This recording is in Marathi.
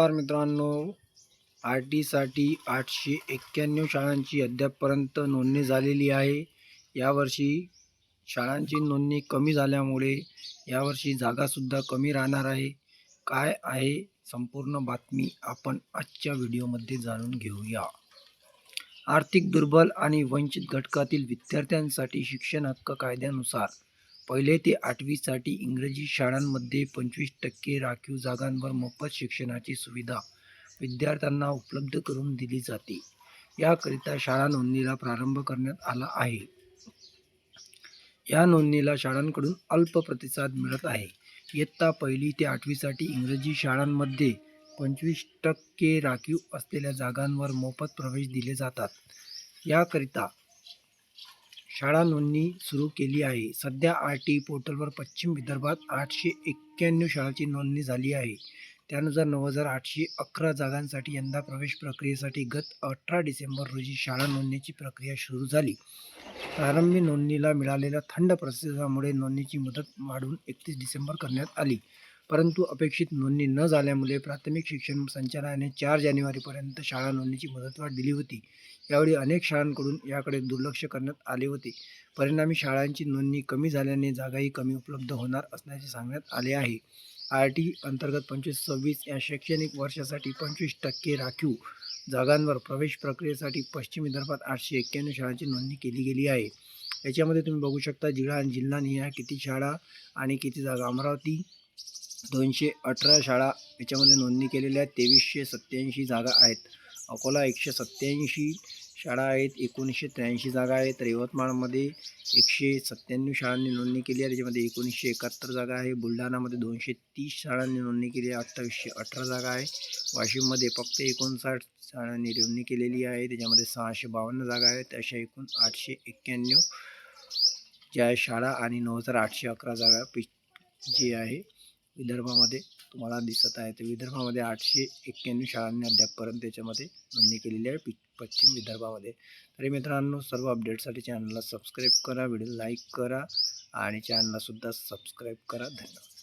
नमस्कार मित्रांनो. आर टीसाठी आठशे एक्क्याण्णव शाळांची अद्यापपर्यंत नोंदणी झालेली आहे. यावर्षी शाळांची नोंदणी कमी झाल्यामुळे यावर्षी जागासुद्धा कमी राहणार आहे. काय आहे? संपूर्ण बातमी आपण आजच्या व्हिडिओमध्ये जाणून घेऊया. आर्थिक दुर्बल आणि वंचित घटकातील विद्यार्थ्यांसाठी शिक्षण हक्क कायद्यानुसार पहिले ते आठवीसाठी इंग्रजी शाळांमध्ये पंचवीस टक्के राखीव जागांवर मोफत शिक्षणाची सुविधा विद्यार्थ्यांना उपलब्ध करून दिली जाते. याकरिता शाळा नोंदणीला प्रारंभ करण्यात आला आहे. या नोंदणीला शाळांकडून अल्प प्रतिसाद मिळत आहे. इयत्ता पहिली ते आठवीसाठी इंग्रजी शाळांमध्ये पंचवीस टक्के राखीव असलेल्या जागांवर मोफत प्रवेश दिले जातात. याकरिता शाळा नोंदणी सुरू केली आहे. सध्या आर टी पोर्टलवर पश्चिम विदर्भात आठशे एक्क्याण्णव शाळांची नोंदणी झाली आहे. त्यानुसार नऊ हजार आठशे अकरा जागांसाठी यंदा प्रवेश प्रक्रियेसाठी गत अठरा डिसेंबर रोजी शाळा नोंदणीची प्रक्रिया सुरू झाली. प्रारंभी नोंदणीला मिळालेल्या थंड प्रतिसादामुळे नोंदणीची मुदत वाढून एकतीस डिसेंबर करण्यात आली. परंतु अपेक्षित नोंदणी न झाल्यामुळे प्राथमिक शिक्षण संचालनाने चार जानेवारीपर्यंत शाळा नोंदणीची मुदतवाढ दिली होती. यावेळी अनेक शाळांकडून याकडे दुर्लक्ष करण्यात आले होते. परिणामी शाळांची नोंदणी कमी झाल्याने जागाही कमी उपलब्ध होणार असल्याचे सांगण्यात आले आहे. आर टी अंतर्गत पंचवीस सव्वीस या शैक्षणिक वर्षासाठी पंचवीस टक्के राखीव जागांवर प्रवेश प्रक्रियेसाठी पश्चिम विदर्भात आठशे एक्क्याण्णव शाळांची नोंदणी केली गेली आहे. याच्यामध्ये तुम्ही बघू शकता जिल्हा जिल्हा निहाय किती शाळा आणि किती जागा अमरावती दोनशे अठरा शाळा याच्यामध्ये नोंदणी केलेल्या तेवीसशे सत्त्याऐंशी जागा आहेत. अकोला एकशे सत्त्याऐंशी शाळा आहेत. एकोणीसशे त्र्याऐंशी जागा आहेत. तर यवतमाळमध्ये एकशे सत्त्याण्णव शाळांनी नोंदणी केली आहे. त्याच्यामध्ये एकोणीसशे एकाहत्तर जागा आहे. बुलढाणामध्ये दोनशे तीस शाळांनी नोंदणी केली आहे. अठ्ठावीसशे अठरा जागा आहे. वाशिममध्ये फक्त एकोणसाठ शाळांनी नोंदणी केलेली आहे. त्याच्यामध्ये सहाशे बावन्न जागा आहेत. अशा एकूण आठशे एक्क्याण्णव ज्या शाळा आणि नऊ हजार आठशे अकरा जागा पि जी आहे. विदर्भामध्ये तुम्हाला दिसत आहे. तर विदर्भामध्ये आठशे एक्क्याण्णव शाळांनी अद्यापपर्यंत त्याच्यामध्ये नोंदणी केलेली आहे पि पश्चिम विदर्भामध्ये. तरी मित्रांनो सर्व अपडेटसाठी चॅनलला सबस्क्राईब करा व्हिडिओ लाईक करा आणि चॅनललासुद्धा सबस्क्राईब करा. धन्यवाद.